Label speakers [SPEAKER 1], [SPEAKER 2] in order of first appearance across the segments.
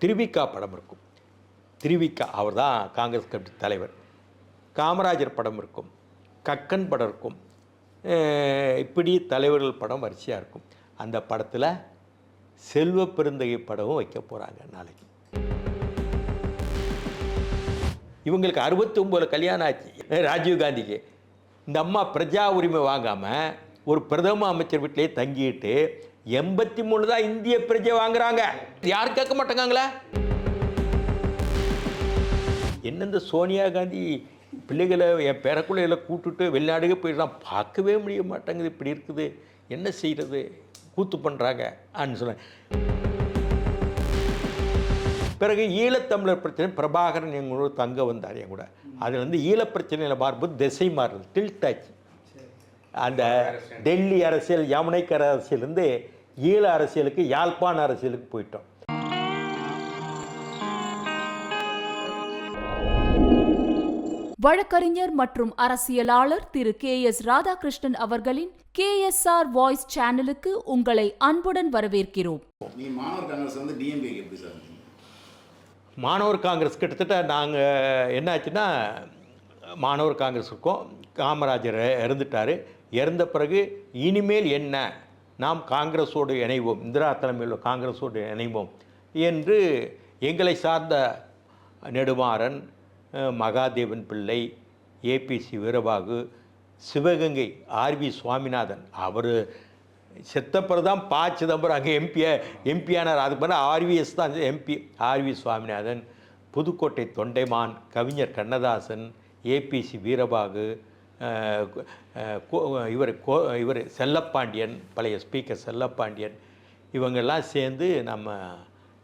[SPEAKER 1] திருவிக்கா படம் இருக்கும். திருவிக்கா அவர் தான் காங்கிரஸ் கட்சி தலைவர். காமராஜர் படம் இருக்கும். கக்கன் படம் இருக்கும். இப்படி தலைவர்கள் படம் வரிசையாக இருக்கும். அந்த படத்தில் செல்வ பெருந்தகை படமும் வைக்க போகிறாங்க நாளைக்கு. இவங்களுக்கு அறுபத்தி ஒம்பது கல்யாணம் ஆச்சு. ராஜீவ்காந்திக்கு இந்த அம்மா பிரஜா உரிமை வாங்காமல் ஒரு பிரதம அமைச்சர் வீட்டிலேயே தங்கிட்டு எண்பத்தி மூணு தான் இந்திய பிரஜை வாங்குறாங்க. யாரும் கேட்க மாட்டேங்காங்களா? என்ன இந்த சோனியா காந்தி பிள்ளைகளை என் பேரக்குள்ளைகளை கூட்டுட்டு வெளிநாடுக்கு போயிடலாம் பார்க்கவே முடிய மாட்டேங்குது. இப்படி இருக்குது. என்ன செய்கிறது கூத்து பண்ணுறாங்க அப்படின்னு சொன்னேன் பிறகு ஈழத்தமிழர் பிரச்சனை பிரபாகரன் எங்களோட தங்க வந்தார் என் கூட. அது வந்து ஈழப் பிரச்சனையில் மாறும்போது திசை மாறுது டில்ட் ஆச்சு. அந்த டெல்லி அரசியல் யமுனைக்கர அரசியலேருந்து ஈழ அரசியலுக்கு யாழ்ப்பாண அரசியலுக்கு போயிட்டோம்.
[SPEAKER 2] வழக்கறிஞர் மற்றும் அரசியலாளர் திரு கே எஸ் ராதாகிருஷ்ணன் அவர்களின் கே எஸ் ஆர் வாய்ஸ் சேனலுக்கு உங்களை அன்புடன் வரவேற்கிறோம்.
[SPEAKER 3] நீ மாணவர் காங்கிரஸ் வந்து டிஎம்கேக்கு எப்படி சார் இருந்தீங்க?
[SPEAKER 1] மாணவர் காங்கிரஸ் கிட்டத்தட்ட நாங்கள் என்னாச்சுன்னா மாணவர் காங்கிரஸ் இருக்கோம். காமராஜர் இறந்துட்டார். இறந்த பிறகு இனிமேல் என்ன நாம் காங்கிரஸோடு இணைவோம். இந்திரா தலைமையில் காங்கிரஸோடு இணைவோம் என்று எங்களை சார்ந்த நெடுமாறன் மகாதேவன் பிள்ளை ஏபிசி வீரபாகு சிவகங்கை ஆர்வி சுவாமிநாதன் அவர் செத்தப்பர் தான் பா சிதம்பரம் அங்கே எம்பியா எம்பியானார் அதுக்கு பிறகு ஆர்விஎஸ் தான் எம்பி ஆர்வி சுவாமிநாதன் புதுக்கோட்டை தொண்டைமான் கவிஞர் கண்ணதாசன் ஏபிசி வீரபாகு இவர் கோ இவர் செல்லப்பாண்டியன் பழைய ஸ்பீக்கர் செல்லப்பாண்டியன். இவங்கெல்லாம் சேர்ந்து நம்ம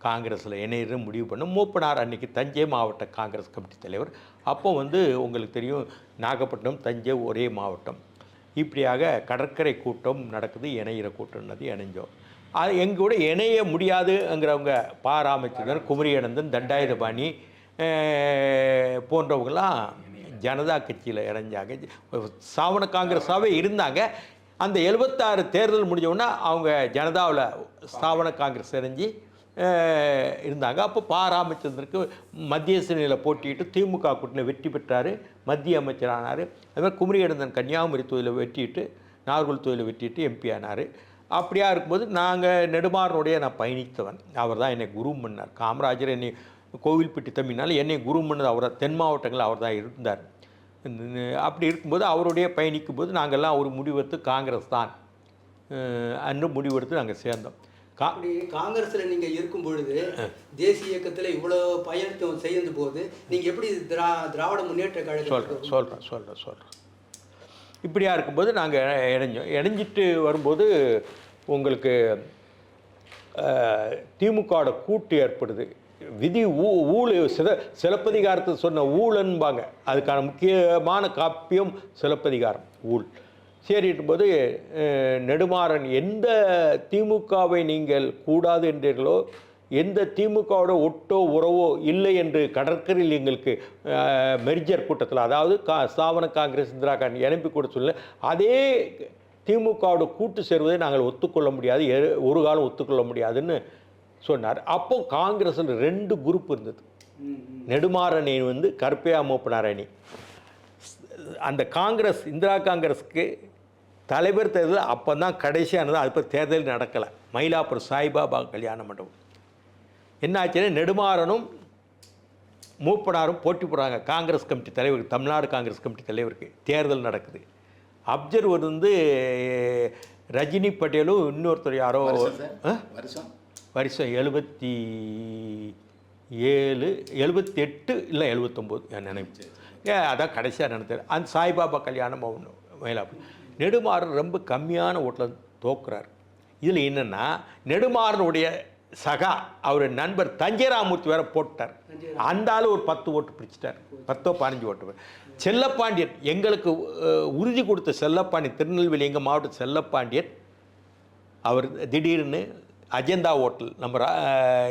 [SPEAKER 1] காங்கிரஸில் இணையிற முடிவு பண்ணோம். மூப்பனார் அன்றைக்கி தஞ்சை மாவட்ட காங்கிரஸ் கமிட்டி தலைவர். அப்போ வந்து உங்களுக்கு தெரியும் நாகப்பட்டினம் தஞ்சை ஒரே மாவட்டம். இப்படியாக கடற்கரை கூட்டம் நடக்குது இணையிற கூட்டம்னது இணைஞ்சோம். அது எங்கூட இணைய முடியாதுங்கிறவங்க பா ராமச்சந்திரன் குமரி அனந்தன் தண்டாயுதபாணி போன்றவங்களாம் ஜனதா கட்சியில் இணைஞ்சாங்க. சாவண காங்கிரஸாகவே இருந்தாங்க. அந்த எழுபத்தாறு தேர்தல் முடிஞ்ச அவங்க ஜனதாவில் ஸ்தாபன காங்கிரஸ் இணைஞ்சு இருந்தாங்க. அப்போ பா ராமச்சந்திரனுக்கு மத்திய சிறையில் போட்டியிட்டு திமுக கூட்டணியில் வெற்றி பெற்றார். மத்திய அமைச்சரானார். அதுமாதிரி குமரிகடந்தன் கன்னியாகுமரி தொழிலை வெட்டிட்டு நாகர்கோவில் தொழிலை வெட்டிட்டு எம்பி ஆனார். அப்படியா இருக்கும்போது நாங்கள் நெடுமாறனுடைய நான் பயணித்தவன். அவர் தான் என்னை குரு பண்ணார் காமராஜர் என்னை கோவில்பட்டி தம்பினால என்னை குரு பண்ணது அவர் தென் மாவட்டங்களில் அவர் தான் இருந்தார். அப்படி இருக்கும்போது அவருடைய பயணிக்கும் போது நாங்கள்லாம் ஒரு முடிவெடுத்து காங்கிரஸ் தான். அன்று முடிவெடுத்து நாங்கள் சேர்ந்தோம்.
[SPEAKER 4] காங்கிரஸ்ல நீங்க இருக்கும் பொழுது தேசிய இயக்கத்துல இவ்வளவு பயணம் செய்யும் போது நீங்க எப்படி திரா திராவிட முன்னேற்ற
[SPEAKER 1] சொல்கிறேன்
[SPEAKER 4] கழகம்
[SPEAKER 1] சொல்கிறேன் சொல்கிறேன் சொல்கிறேன் இப்படியா இருக்கும்போது நாங்கள் இணைஞ்சோம். இணைஞ்சிட்டு வரும்போது உங்களுக்கு திமுகவோட கூட்டு ஏற்படுது. விதி ஊ ஊழ் சில சிலப்பதிகாரத்தை சொன்ன ஊழன்பாங்க. அதுக்கான முக்கியமான காப்பியம் சிலப்பதிகாரம் ஊழ். சரிட்டும் போது நெடுமாறன் எந்த திமுகவை நீங்கள் கூடாது என்றீர்களோ எந்த திமுகவோட ஒட்டோ உறவோ இல்லை என்று கடற்கரையில் எங்களுக்கு மெர்ஜர் கூட்டத்தில் அதாவது கா ஸ்தாபன காங்கிரஸ் இந்திரா காந்தி இணைப்பு கூட சொல்ல அதே திமுகவோட கூட்டு சேர்வதை நாங்கள் ஒத்துக்கொள்ள முடியாது எ- ஒரு காலம் ஒத்துக்கொள்ள முடியாதுன்னு சொன்னார். அப்போ காங்கிரஸில் ரெண்டு குரூப் இருந்தது. நெடுமாறன் அணி வந்து கருப்பையா மூப்பனார் அணி அந்த காங்கிரஸ் இந்திரா காங்கிரஸுக்கு தலைவர் தேர்தல் அப்போ தான் கடைசியானது. அது இப்போ தேர்தல் நடக்கலை. மயிலாப்பூர் சாய்பாபா கல்யாண மண்டபம். என்ன ஆச்சுன்னா நெடுமாறனும் மூப்பனாரும் போட்டி போடுறாங்க. காங்கிரஸ் கமிட்டி தலைவருக்கு தமிழ்நாடு காங்கிரஸ் கமிட்டி தலைவருக்கு தேர்தல் நடக்குது. அப்சர்வர் வந்து ரஜினி பட்டேலும் இன்னொருத்தர் யாரோ
[SPEAKER 3] வருஷம்? வருஷம்
[SPEAKER 1] வருஷம் எழுபத்தி ஏழு எழுபத்தி எட்டு இல்லை எழுபத்தொம்போது என் நினைவு ஏ அதான் கடைசியாக நடந்தது அந்த சாய்பாபா கல்யாணம் ஒன்று மயிலாப்பூர் நெடுமாறன் ரொம்ப கம்மியான ஓட்டில் தோக்குறார். இதில் என்னென்னா நெடுமாறனுடைய சகா அவர் நண்பர் தஞ்சை ராமூர்த்தி வேற போட்டார். அந்த ஆளு ஒரு பத்து ஓட்டு பிடிச்சிட்டார். பத்தோ பதினஞ்சு ஓட்டு. செல்லப்பாண்டியன் எங்களுக்கு உறுதி கொடுத்த செல்லப்பாண்டியன் திருநெல்வேலி எங்கள் மாவட்ட செல்லப்பாண்டியன் அவர் திடீர்னு அஜந்தா ஹோட்டல். நம்ம ரா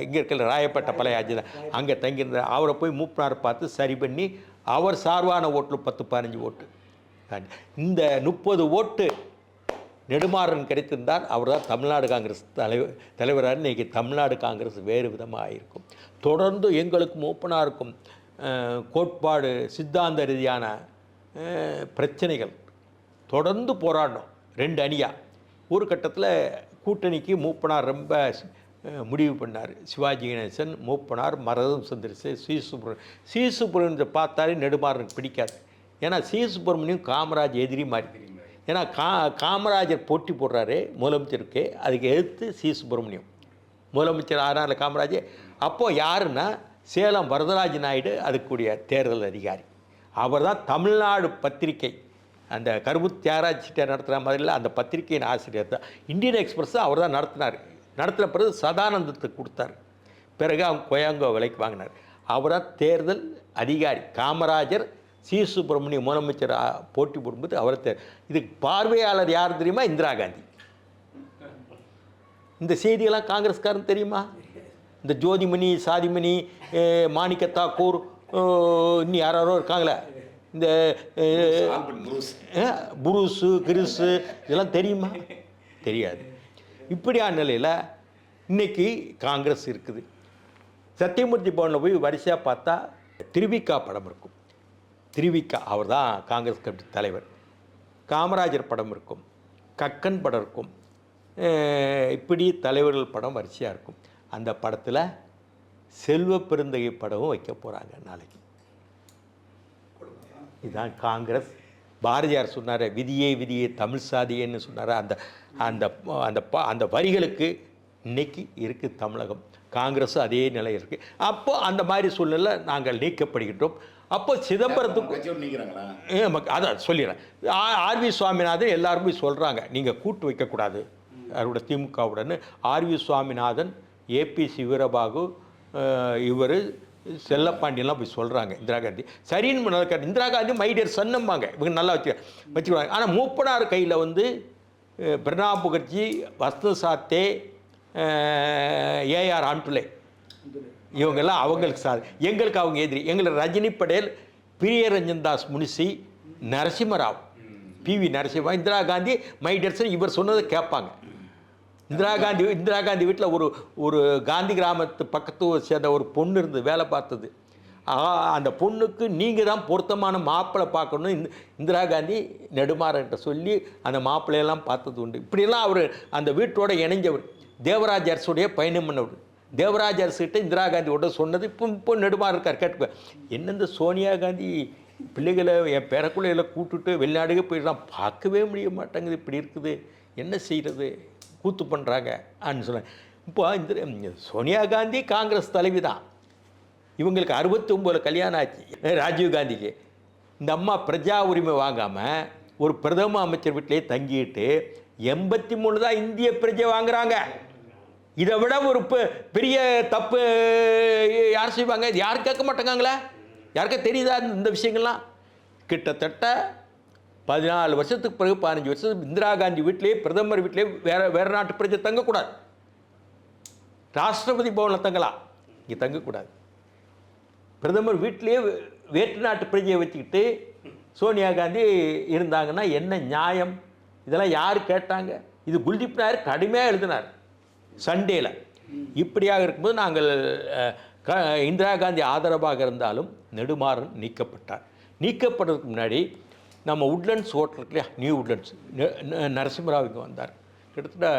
[SPEAKER 1] இங்கே இருக்கிற ராயப்பேட்டை பழைய அஜந்தா. அங்கே தங்கியிருந்த அவரை போய் மூப்பனார் பார்த்து சரி பண்ணி அவர் சார்பான ஓட்டில் பத்து பதினஞ்சு ஓட்டு. இந்த முப்பது ஓட்டு நெடுமாறன் கிடைத்திருந்தால் அவர் தான் தமிழ்நாடு காங்கிரஸ் தலைவர் தலைவராக இன்றைக்கி தமிழ்நாடு காங்கிரஸ் வேறு விதமாக இருக்கும். தொடர்ந்து எங்களுக்கு மூப்பனாருக்கும் கோட்பாடு சித்தாந்த ரீதியான பிரச்சனைகள். தொடர்ந்து போராடணும். ரெண்டு அணியாக ஒரு கட்டத்தில் கூட்டணிக்கு மூப்பனார் ரொம்ப முடிவு பண்ணார். சிவாஜி கணேசன் மூப்பனார் மரதம் சந்திரசே சி. சுப்ரமணியம். சி. சுப்ரமணியத்தை பார்த்தாலே நெடுமாறனுக்கு பிடிக்காது. ஏன்னா சி. சுப்பிரமணியம் காமராஜ் எதிரி மாதிரி. ஏன்னா கா காமராஜர் போட்டி போடுறாரு முதலமைச்சருக்கு. அதுக்கு எதிர்த்து சி. சுப்பிரமணியம் முதலமைச்சர் ஆனால காமராஜர் அப்போது யாருன்னா சேலம் வரதராஜ நாயுடு அதுக்குரிய தேர்தல் அதிகாரி. அவர் தான் தமிழ்நாடு பத்திரிகை. அந்த கருப்பு தியாகராஜ்கிட்ட நடத்துகிற நடத்துகிற மாதிரில அந்த பத்திரிகையின் ஆசிரியர் தான். இந்தியன் எக்ஸ்பிரஸ் அவர் தான் நடத்தினார். நடத்தின பிறகு சதானந்தத்துக்கு கொடுத்தார். பிறகு அவங்க கொயாங்கோ விலைக்கு வாங்கினார். அவர் தான் தேர்தல் அதிகாரி காமராஜர் சி. சுப்பிரமணியம் முதலமைச்சர் போட்டி போடும்போது அவரை தேர் இதுக்கு பார்வையாளர் யார் தெரியுமா? இந்திரா காந்தி. இந்த செய்தியெல்லாம் காங்கிரஸ்காரன் தெரியுமா? இந்த ஜோதிமணி சாதிமணி மாணிக்க தாக்கூர் இன்னும் யாரோ இருக்காங்களே? இந்த
[SPEAKER 3] புரூஸ்.
[SPEAKER 1] கிறிஸு இதெல்லாம் தெரியுமா? தெரியாது. இப்படியான நிலையில் இன்னைக்கு காங்கிரஸ் இருக்குது. சத்தியமூர்த்தி பவனில் போய் வரிசையாக பார்த்தா திருவிக்கா படம் இருக்கும். திருவிக்கா அவர் தான் காங்கிரஸ் கமிட்டி தலைவர். காமராஜர் படம் இருக்கும். கக்கன் படம் இருக்கும். இப்படி தலைவர்கள் படம் வரிசையாக இருக்கும். அந்த படத்தில் செல்வ பெருந்தகை படமும் வைக்க போகிறாங்க நாளைக்கு. இதுதான் காங்கிரஸ். பாரதியார் சொன்னார் விதியே விதியே தமிழ் சாதியேன்னு சொன்னார். அந்த அந்த அந்த ப- அந்த வரிகளுக்கு இன்னைக்கு இருக்குது தமிழகம். காங்கிரஸும் அதே நிலை இருக்குது அப்போ அந்த மாதிரி சூழ்நிலை நாங்கள் நீக்கப்படுகின்றோம். அப்போ சிதம்பரத்துக்கு அதான் சொல்லிடுறேன் ஆர்வி சுவாமிநாதன் எல்லாருமே சொல்கிறாங்க நீங்கள் கூட்டு வைக்கக்கூடாது அவரோட திமுகவுடன் ஆர்வி சுவாமிநாதன் ஏபி சிவரபாகு இவர் செல்லப்பாண்டியெல்லாம் போய் சொல்கிறாங்க இந்திரா காந்தி. சரின்னு நடக்காது இந்திரா காந்தி மைடியர் சன்னம்பாங்க. இவங்க நல்லா வச்சு வச்சுக்கிறாங்க ஆனால் மூப்பனார் கையில் வந்து பிரணாப் முகர்ஜி வஸ்து சாத்தே ஏஆர் ஆண்டுலே. இவங்கெல்லாம் அவங்களுக்கு சார் எங்களுக்கு அவங்க எதிரி. எங்களுக்கு ரஜினி படேல் பிரியரஞ்சன் தாஸ் முனிசி நரசிம்மராவ். பிவி நரசிம்மா இந்திரா காந்தி மைடர்சன் இவர் சொன்னதை கேட்பாங்க. இந்திரா காந்தி இந்திரா காந்தி வீட்டில் ஒரு ஒரு காந்தி கிராமத்து பக்கத்து சேர்ந்த ஒரு பொண்ணு இருந்து வேலை பார்த்தது. ஆ, அந்த பொண்ணுக்கு நீங்கள் தான் பொருத்தமான மாப்பிள்ளை பார்க்கணும் இந்த இந்திரா காந்தி நெடுமாறன்ட்ட சொல்லி அந்த மாப்பிள்ளையெல்லாம் பார்த்தது உண்டு. இப்படியெல்லாம் அவர் அந்த வீட்டோட இணைஞ்சவர். தேவராஜ் அரசுடைய பயணம் பண்ணவர் தேவராஜ் அரசுகிட்ட இந்திரா காந்தியோட சொன்னது இப்போ இப்போ நெடுமாறு இருக்கார் கேட்டுக்குவேன் என்னெந்த சோனியா காந்தி பிள்ளைகளை என் பேரக்குள்ளையில் கூட்டுட்டு வெளிநாடுக்கு போயிடலாம் பார்க்கவே முடிய மாட்டேங்குது இப்படி இருக்குது. என்ன செய்கிறது கூத்து பண்ணுறாங்க அப்படின்னு சொன்னேன் இப்போ இந்த சோனியா காந்தி காங்கிரஸ் தலைவி தான் இவங்களுக்கு அறுபத்தி ஒம்போதில் கல்யாணம் ஆச்சு ராஜீவ் காந்திக்கு. இந்த அம்மா பிரஜா உரிமை வாங்காமல் ஒரு பிரதம அமைச்சர் வீட்டிலேயே தங்கிட்டு எண்பத்தி மூணு தான் இந்திய பிரஜை வாங்குறாங்க. இதை விட ஒரு பெ- பெரிய தப்பு யார் செய்வாங்க? இது யாரும் கேட்க மாட்டேங்காங்களே? யாருக்கா தெரியுதா இந்த விஷயங்கள்லாம்? கிட்டத்தட்ட பதினாலு வருஷத்துக்கு பிறகு பதினஞ்சு வருஷத்துக்கு இந்திரா காந்தி வீட்டிலேயே பிரதமர் வீட்டிலேயே வேற வேற நாட்டு பிரஜை தங்கக்கூடாது. ராஷ்டிரபதி பவனில் தங்கலாம் இங்கே தங்கக்கூடாது. பிரதமர் வீட்டிலேயே வேற்று நாட்டு பிரஜையை வச்சுக்கிட்டு சோனியா காந்தி இருந்தாங்கன்னா என்ன நியாயம்? இதெல்லாம் யார் கேட்டாங்க? இது குல்தீப் நாயர் கடுமையாக எழுதினார் சண்டேல. இப்படியாக இருக்கும்போது நாங்கள் க இந்திரா காந்தி ஆதரவாக இருந்தாலும் நெடுமாறன் நீக்கப்பட்டார். நீக்கப்படுறதுக்கு முன்னாடி நம்ம உட்லண்ட்ஸ் ஹோட்டல் இருக்கு இல்லையா? நியூ உட்லண்ட்ஸ் நரசிம்மராவ் இங்கே வந்தார். கிட்டத்தட்ட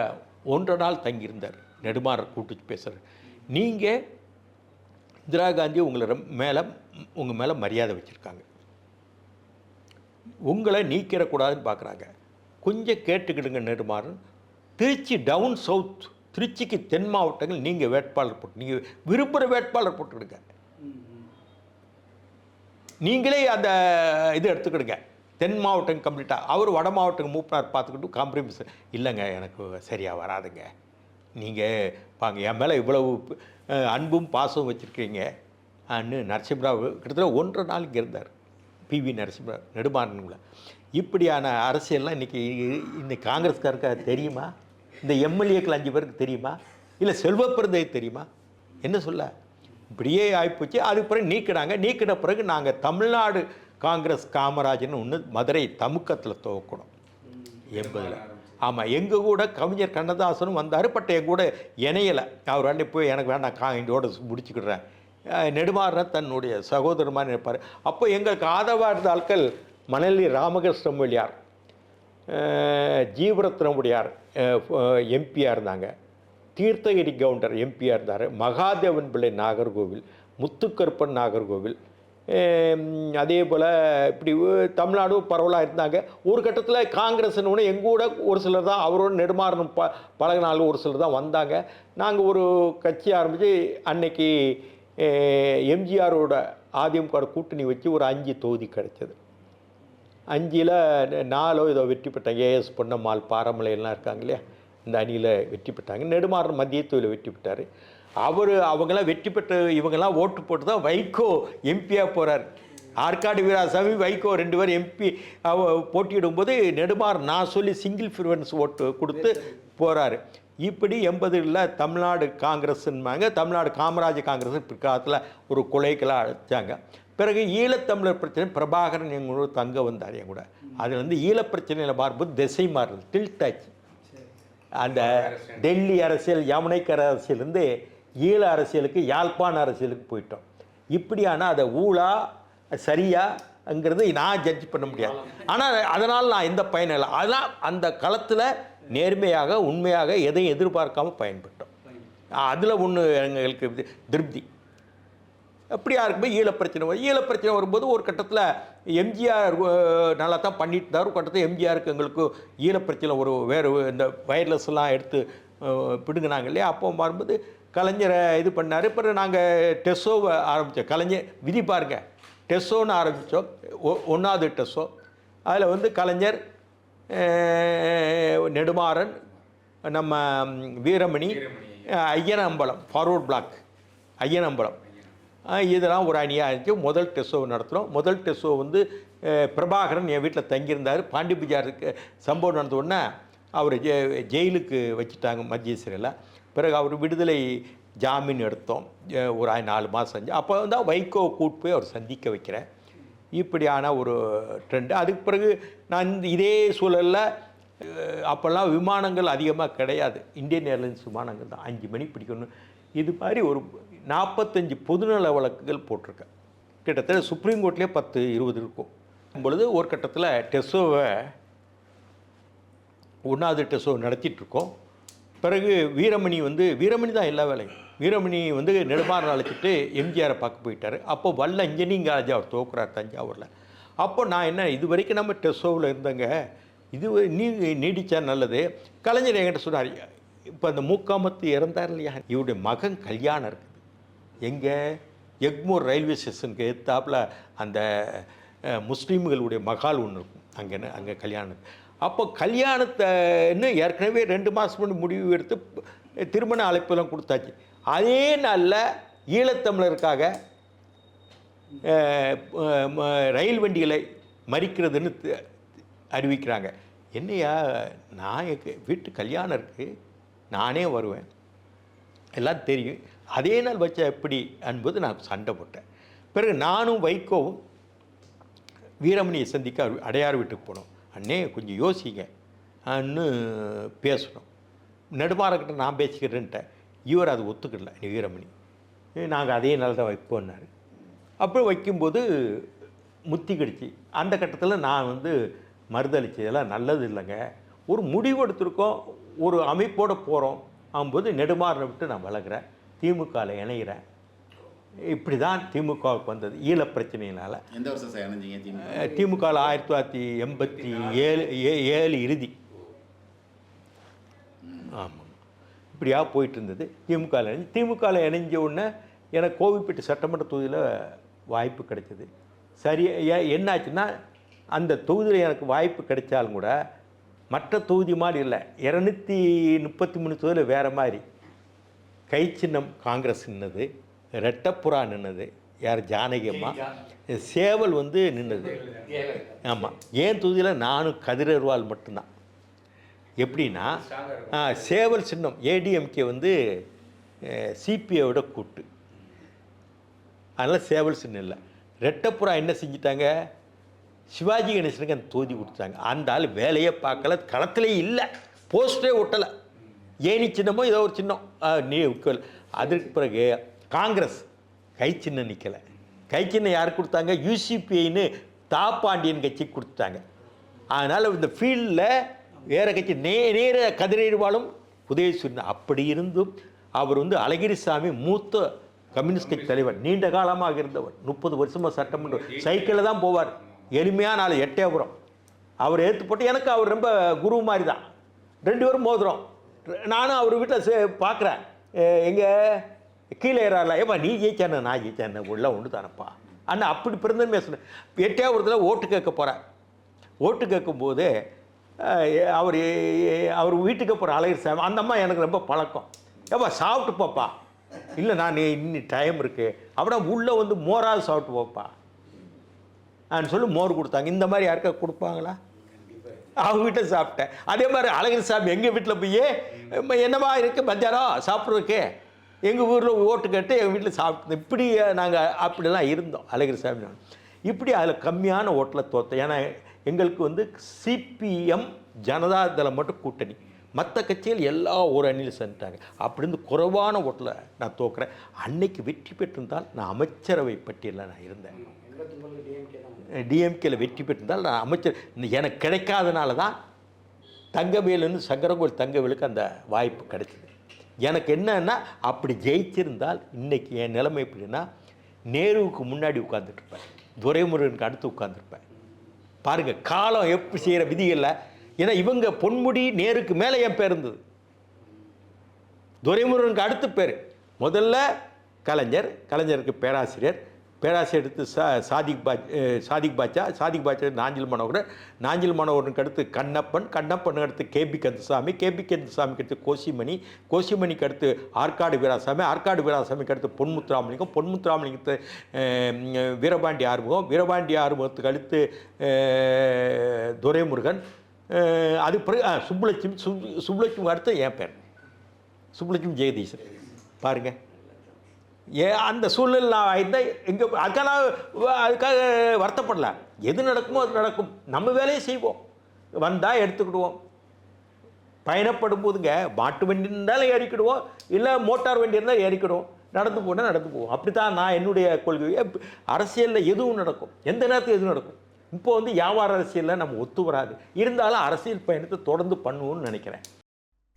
[SPEAKER 1] ஒன்றரை நாள் தங்கியிருந்தார். நெடுமாறன் கூப்பிட்டு பேசுகிறார் நீங்கள் இந்திரா காந்தி உங்களை மேலே உங்கள் மேலே மரியாதை வச்சுருக்காங்க. உங்களை நீக்கிடக்கூடாதுன்னு பார்க்குறாங்க கொஞ்சம் கேட்டுக்கிடுங்க நெடுமாறன். திருச்சி டவுன் சவுத் திருச்சிக்கு தென் மாவட்டங்கள் நீங்கள் வேட்பாளர் போட்டு நீங்கள் விரும்புகிற வேட்பாளர் போட்டுக்கிடுங்க. நீங்களே அந்த இது எடுத்துக்கிடுங்க. தென் மாவட்டம் கம்ப்ளீட்டாக அவர் வட மாவட்டம் மூப்பனார் பார்த்துக்கிட்டு காம்ப்ரமைஸ் இல்லைங்க எனக்கு சரியாக வராதுங்க. நீங்கள் பாங்க என் மேலே இவ்வளவு அன்பும் பாசமும் வச்சுருக்கீங்க அன்னு நரசிம்மராவ் கிட்டத்தட்ட ஒன்றரை நாள் இங்கே இருந்தார். பிவி நரசிம்மராவ் நெடுமாறனுங்கள இப்படியான அரசியல்லாம் இன்றைக்கி இந்த காங்கிரஸ்காரருக்கு அது தெரியுமா? இந்த எம்எல்ஏக்கள் அஞ்சு பேருக்கு தெரியுமா? இல்லை செல்வப்பிரதை தெரியுமா? என்ன சொல்ல? இப்படியே ஆகிப்போச்சு அதுக்கு பிறகு நீக்கினாங்க. நீக்கின பிறகு நாங்கள் தமிழ்நாடு காங்கிரஸ் காமராஜர்னு ஒன்று மதுரை தமுக்கத்தில் துவக்கணும். எண்பதில். ஆமாம் எங்கள் கூட கவிஞர் கண்ணதாசனும் வந்தார் பட் என் கூட இணையலை. அவர் வந்து போய் எனக்கு வேண்டாம் கா இதோட முடிச்சுக்கிடுறேன். அஹ் தன்னுடைய சகோதரமாக நினைப்பார் அப்போ எங்களுக்கு ஆதரவாக இருந்த ஆட்கள் மணலி ராமகிருஷ்ண மொழியார் ஜீவரத்னமுடியார் எம்பியாக இருந்தாங்க. தீர்த்தகிரி கவுண்டர் எம்பியாக இருந்தார். மகாதேவன் பிள்ளை நாகர்கோவில் முத்துக்கருப்பன் நாகர்கோவில் அதே போல் இப்படி தமிழ்நாடும் பரவலாக இருந்தாங்க. ஒரு கட்டத்தில் காங்கிரஸ்னு எங்கூட ஒரு சிலர் தான் அவரோட நெடுமாறனும் ப பழகினாலும் ஒரு சிலர் தான் வந்தாங்க. நாங்கள் ஒரு கட்சி ஆரம்பித்து அன்னைக்கு எம்ஜிஆரோட அதிமுக கூட்டணி வச்சு ஒரு அஞ்சு தொகுதி கிடைச்சது. அஞ்சில் நாலோ ஏதோ வெற்றி பெற்றாங்க. ஏஎஸ் பொன்னம்மாள் பாரமலை எல்லாம் இருக்காங்க இல்லையா? இந்த அணியில் வெற்றி பெற்றாங்க. நெடுமாறன் மத்தியத்துவில் வெற்றி பெற்றார். அவர் அவங்களாம் வெற்றி பெற்ற இவங்கெல்லாம் ஓட்டு போட்டு தான் வைகோ எம்பியாக போகிறார் ஆற்காடு வீராசாமி வைகோ ரெண்டு பேரும் எம்பி போட்டியிடும்போது நெடுமாறன் நான் சொல்லி சிங்கிள் ப்ரிஃபரன்ஸ் ஓட்டு கொடுத்து போகிறாரு இப்படி எண்பதுல தமிழ்நாடு காங்கிரஸ்ன்பாங்க. தமிழ்நாடு காமராஜ் காங்கிரஸ் பிற்காலத்தில் ஒரு கொலைக்கெல்லாம் அழைச்சாங்க. பிறகு ஈழத்தமிழர் பிரச்சனை பிரபாகரன் எங்களோட தங்க வந்தார் என் கூட. அதில் வந்து ஈழப் பிரச்சனையில் பார்க்கும்போது திசை மாறுது டில்ட் ஆச்சு. அந்த டெல்லி அரசியல் யமுனைக்கர அரசியலேருந்து ஈழ அரசியலுக்கு யாழ்ப்பாண அரசியலுக்கு போயிட்டோம். இப்படியானால் அதை ஊழா சரியாங்கிறது நான் ஜட்ஜ் பண்ண முடியாது. ஆனால் அதனால் நான் எந்த பயனும் இல்லை. அதெல்லாம் அந்த களத்தில் நேர்மையாக உண்மையாக எதையும் எதிர்பார்க்காம பயன்பட்டோம். அதில் ஒன்று எங்களுக்கு திருப்தி. திருப்தி அப்படியா இருக்கும்போது ஈழப்பிரச்சனை வரும். ஈழப்பிரச்சனை வரும்போது ஒரு கட்டத்தில் எம்ஜிஆர் நல்லா தான் பண்ணிட்டு இருந்தார் ஒரு கட்டத்தில் எம்ஜிஆருக்கு எங்களுக்கு ஈழப்பிரச்சனை ஒரு வேறு இந்த வயர்லெஸ்லாம் எடுத்து பிடுங்கினாங்க இல்லையா? அப்போ வரும்போது கலைஞரை இது பண்ணார். பிறகு நாங்கள் டெஸ்ஸோவை ஆரம்பித்தோம் கலைஞர் விதி பாருங்க. டெஸ்ஸோன்னு ஆரம்பித்தோம் ஒன்றாவது டெஸ்ஸோ. அதில் வந்து கலைஞர் நெடுமாறன் நம்ம வீரமணி ஐயனம்பலம் ஃபார்வர்ட் பிளாக் ஐயனம்பலம். இதெல்லாம் ஒரு அணியாக இருந்துச்சு. முதல் டெஸ்ட் ஷோ நடத்துகிறோம் முதல் டெஸ்ட் ஷோ வந்து பிரபாகரன் என் வீட்டில் தங்கியிருந்தார். பாண்டி பஜாருக்கு சம்பவம் நடந்த உடனே அவர் ஜெ ஜெயிலுக்கு வச்சுட்டாங்க மத்திய சிறையில். பிறகு அவர் விடுதலை ஜாமீன் எடுத்தோம். ஒரு நாலு மாதம் செஞ்சு. அப்போ தான் வைகோ கூட்டு போய் அவர் சந்திக்க வைக்கிறேன். இப்படியான ஒரு ட்ரெண்டு அதுக்கு பிறகு நான் இந்த இதே சூழலில் அப்போல்லாம் விமானங்கள் அதிகமாக கிடையாது. இந்தியன் ஏர்லைன்ஸ் விமானங்கள் தான். அஞ்சு மணி பிடிக்கணும். இது மாதிரி ஒரு நாற்பத்தஞ்சு பொதுநல வழக்குகள் போட்டிருக்கேன். கிட்டத்தட்ட சுப்ரீம் கோர்ட்லேயே பத்து இருபது இருக்கும். பொழுது ஒரு கட்டத்தில் டெஸ்ஸோவை ஒன்றாவது டெஸ்ஸோ நடத்திட்டுருக்கோம் பிறகு வீரமணி வந்து வீரமணி தான் எல்லா வேலையும். வீரமணி வந்து நெடுமாறன் அழைச்சிட்டு எம்ஜிஆரை பார்க்க போயிட்டார். அப்போ வல்ல இன்ஜினியரிங் காலேஜ் அவர் தோக்குறார் தஞ்சாவூரில். அப்போ நான் என்ன இது வரைக்கும் நம்ம டெஸ்டோவில் இருந்தேங்க. இது நீ நீடித்தா நல்லது. கலைஞர் என்கிட்ட சொன்னார் இப்போ அந்த மூக்காமத்து இறந்தார் இல்லையா? இவருடைய மகன் கல்யாணம் இருக்குது. எங்கே? எக்மோர் ரயில்வே ஸ்டேஷனுக்கு எத்தாப்புல அந்த முஸ்லீம்களுடைய மகால் ஒன்று இருக்கும். அங்கே அங்கே கல்யாணம் அப்போ கல்யாணத்தைன்னு ஏற்கனவே ரெண்டு மாதம் முன் முடிவு எடுத்து திருமண அழைப்பெல்லாம் கொடுத்தாச்சு. அதே நாளில் ஈழத்தமிழருக்காக ரயில் வண்டிகளை மறிக்கிறதுன்னு அறிவிக்கிறாங்க. என்னையா நான் வீட்டு கல்யாணம் இருக்குது நானே வருவேன். எல்லாம் தெரியும். அதே நாள் வச்சா எப்படி என்பது நான் சண்டை போட்டேன். பிறகு நானும் வைகோவும் வீரமணியை சந்திக்க அடையார் அடையாறு வீட்டுக்கு போனோம். அண்ணே கொஞ்சம் யோசிங்கன்னு பேசணும். நெடுமாறக்கிட்ட நான் பேசிக்கிறேன்ட்டேன். இவர் அது ஒத்துக்கல வீரமணி. நாங்கள் அதே நாள் தான் வைப்போம்னாரு. அப்புறம் வைக்கும்போது முத்தி கடிச்சு அந்த கட்டத்தில் நான் வந்து மறுதளிச்சதெல்லாம் நல்லது இல்லைங்க. ஒரு முடிவு எடுத்திருக்கோம் ஒரு அமைப்போடு போகிறோம் ஆகும்போது நெடுமாறனை விட்டு நான் வளர்கிறேன் திமுகவில் இணைகிறேன் இப்படி தான் திமுகவுக்கு வந்தது. ஈழப் பிரச்சனையினால்.
[SPEAKER 3] எந்த வருஷம் சார் இணைஞ்சீங்க திமுக?
[SPEAKER 1] திமுகவில் ஆயிரத்தி தொள்ளாயிரத்தி எண்பத்தி ஏழு ஏ- ஏழு இறுதி. ஆமாம் இப்படியா போயிட்டு இருந்தது திமுகவில் இணைஞ்சு. திமுகவில் இணைஞ்ச உடனே எனக்கு கோவில்பேட்டு சட்டமன்ற தொகுதியில் வாய்ப்பு கிடைச்சது. சரி என்னாச்சுன்னா அந்த தொகுதியில் எனக்கு வாய்ப்பு கிடைச்சாலும் கூட மற்ற தொகுதி மாதிரி இல்லை. இரநூத்தி முப்பத்தி மூணு தொகுதியில் வேறு மாதிரி. கை சின்னம் காங்கிரஸ் நின்னது. ரெட்டப்புறா நின்னது. யார் ஜானகி அம்மா? சேவல் வந்து நின்னது. ஆமாம் ஏன் தொகுதியில் நானும் கதிரர்வால் மட்டும்தான். எப்படின்னா சேவல் சின்னம் ஏடிஎம்கே வந்து சிபிஐயோட கூட்டு. அதனால் சேவல் சின்னம் இல்லை. ரெட்டப்புறா என்ன செஞ்சிட்டாங்க? சிவாஜி கணேசனுக்கு அந்த தொகுதி கொடுத்தாங்க அந்த ஆள் வேலையே பார்க்கல களத்திலே இல்லை. போஸ்டரே ஒட்டலை. ஏனி சின்னமோ ஏதோ ஒரு சின்னம். நீ. அதற்கு பிறகு காங்கிரஸ் கை சின்ன நிற்கலை கை சின்ன யார் கொடுத்தாங்க? யூசிபிஐன்னு தாப்பாண்டியன் கட்சி கொடுத்தாங்க அதனால் இந்த ஃபீல்டில் வேறு கட்சி நே நேர கதிரேழ்வாலும் உதயசூரியன் அப்படி இருந்தும் அவர் வந்து அழகிரிசாமி மூத்த கம்யூனிஸ்ட் கட்சி தலைவர் நீண்ட காலமாக இருந்தவர் முப்பது வருஷமாக சட்டமன்ற சைக்கிளில் தான் போவார். எளிமையாக நாலு எட்டயபுரம். அவர் ஏற்று போட்டு எனக்கு அவர் ரொம்ப குரு மாதிரி தான் ரெண்டு பேரும் மோதுறோம் நானும் அவர் வீட்டில் பார்க்குறேன் எங்கள் கீழே ஏறால ஏப்பா நீ ஜெயிச்சானே நான் ஜெயிச்சானே உள்ள ஒன்று தானப்பா? அண்ணா அப்படி பிறந்தமே சொன்னேன் எட்டயபுரத்தில் ஓட்டு கேட்க போகிறேன் ஓட்டு கேட்கும்போது அவர் அவர் வீட்டுக்கு போகிற அழகர் சாமி அந்த அம்மா எனக்கு ரொம்ப பழக்கம். ஏப்பா சாப்பிட்டு போப்பா. இல்லை நான் இன்னி டைம் இருக்குது அப்படின்னா உள்ளே வந்து மோராவது சாப்பிட்டு போப்பா. நான் சொல்லி மோர் கொடுத்தாங்க. இந்த மாதிரி யாருக்கா கொடுப்பாங்களா? அவங்க வீட்டில் சாப்பிட்டேன். அதே மாதிரி அழகர் சாமி எங்கள் வீட்டில் போய் "அம்மா, என்னவா இருக்குது மத்தியானம் சாப்பிட்றதுக்கு? எங்கள் ஊரில் ஓட்டு கேட்டு எங்கள் வீட்டில் சாப்பிட்டு இப்படி நாங்கள் அப்படிலாம் இருந்தோம். அழகிரி சாமி இப்படி அதில் கம்மியான ஓட்டில் தோற்றோம் ஏன்னா எங்களுக்கு வந்து சிபிஎம் ஜனதாதளம் மட்டும் கூட்டணி. மற்ற கட்சிகள் எல்லா ஒரு அணியில் சென்றாங்க அப்படி இருந்து குறைவான ஓட்டில் நான் தோக்குறேன். அன்னைக்கு வெற்றி பெற்றிருந்தால் நான் அமைச்சரவை பட்டியலில் நான் இருந்தேன். டிஎம்கேல வெற்றி பெற்றிருந்தால் நான் அமைச்சர். எனக்கு கிடைக்காதனால தான் தங்கவேலுன்னு சங்கரகோல் தங்கவேலுக்கு அந்த வாய்ப்பு கிடைச்சிது. எனக்கு என்னன்னா அப்படி ஜெயிச்சிருந்தால் இன்னைக்கு என் நிலைமை எப்படின்னா நேருவுக்கு முன்னாடி உட்காந்துட்ருப்பேன் துரைமுருகனுக்கு அடுத்து உட்காந்துருப்பேன் பாருங்க காலம் எப்படி செய்கிற விதிகளில் ஏன்னா இவங்க பொன்முடி நேருக்கு மேலே என் பேர் இருந்தது. துரைமுருகனுக்கு அடுத்த பேர். முதல்ல கலைஞர் கலைஞருக்கு பேராசிரியர் பேராசை எடுத்து சா சாதிக் பாச் சாதிக் பாச்சா சாதிக் பாச்சா நாஞ்சில் மனோகர். நாஞ்சில் மனோகரனுக்கு அடுத்து கண்ணப்பன் கண்ணப்பனுக்கு அடுத்து கேபி கந்தசாமி கேபி கந்தசாமிக்கு அடுத்து கோசிமணி கோசிமணிக்கு அடுத்து ஆற்காடு வீராசாமி ஆற்காடு வீராசாமிக்கு அடுத்து பொன்முத்துராமலிங்கம் பொன்முத்துராமலிங்கத்து வீரபாண்டி ஆறுமுகம் வீரபாண்டி ஆறுமுகத்துக்கு அடுத்து துரைமுருகன் அது பிறகு சுப்புலட்சுமி சுப் சுப்புலட்சுமி அடுத்து என் பேர். சுப்புலட்சுமி ஜெகதீசன். பாருங்கள் ஏ அந்த சூழ்நிலை நான் இருந்தால் எங்கே அதுக்காக நான் அதுக்காக வருத்தப்படல. எது நடக்குமோ அது நடக்கும். நம்ம வேலையை செய்வோம். வந்தால் எடுத்துக்கிடுவோம். பயணப்படும் போதுங்க மாட்டு வண்டி இருந்தாலும் ஏறிக்கிடுவோம். இல்லை மோட்டார் வண்டி இருந்தால் ஏறிக்கிடுவோம். நடந்து போனால் நடந்து போவோம். அப்படி தான் நான் என்னுடைய கொள்கை. அரசியலில் எதுவும் நடக்கும். எந்த நேரத்தில் எதுவும் நடக்கும்? இப்போ வந்து வியாபார அரசியலில் நம்ம ஒத்து வராது. இருந்தாலும் அரசியல் பயணத்தை தொடர்ந்து பண்ணுவோம்னு நினைக்கிறேன்.